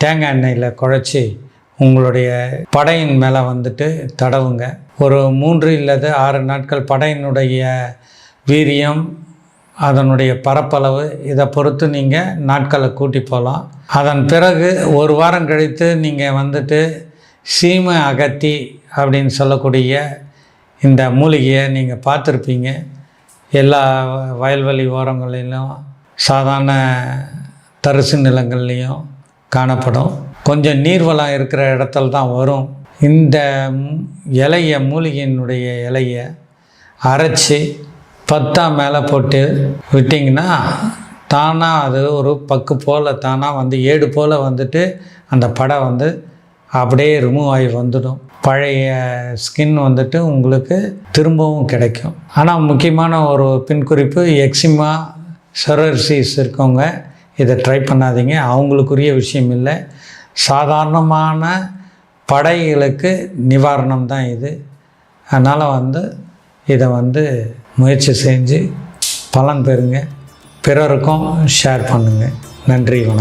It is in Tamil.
தேங்காய் எண்ணெயில் குழச்சி உங்களுடைய படையின் மேலே வந்துட்டு தடவுங்க. ஒரு மூன்று இல்லது ஆறு நாட்கள் படையினுடைய வீரியம் அதனுடைய பரப்பளவு இதை பொறுத்து நீங்கள் நாட்களை கூட்டி போகலாம் அதன் பிறகு ஒரு வாரம் கழித்து நீங்கள் வந்துட்டு சீம அகத்தி அப்படின்னு சொல்லக்கூடிய இந்த மூலிகையை நீங்கள் பார்த்துருப்பீங்க. எல்லா வயல்வெளி ஓரங்களிலும் சாதாரண தரிசு நிலங்கள்லேயும் காணப்படும். கொஞ்சம் நீர்வளம் இருக்கிற இடத்துல தான் வரும். இந்த இலையை மூலிகையினுடைய இலையை அரைச்சி பத்தா மேலே போட்டு விட்டிங்கன்னா தானாக அது ஒரு பக்கு போல் தானாக வந்து ஏடு போல் வந்துட்டு அந்த படம் வந்து அப்படியே ரிமூவ் ஆகி வந்துடும். பழைய ஸ்கின் வந்துட்டு உங்களுக்கு திரும்பவும் கிடைக்கும். ஆனால் முக்கியமான ஒரு பின்குறிப்பு எக்ஸிமா சொரசிஸ் இருக்கவங்க இதை ட்ரை பண்ணாதீங்க. அவங்களுக்குரிய விஷயம் இல்லை. சாதாரணமான படைகளுக்கு நிவாரணம் தான் இது. அதனால் வந்து இதை வந்து முயற்சி செஞ்சு பலன் பெறுங்க. பிறருக்கும் ஷேர் பண்ணுங்கள் நன்றி வணக்கம்.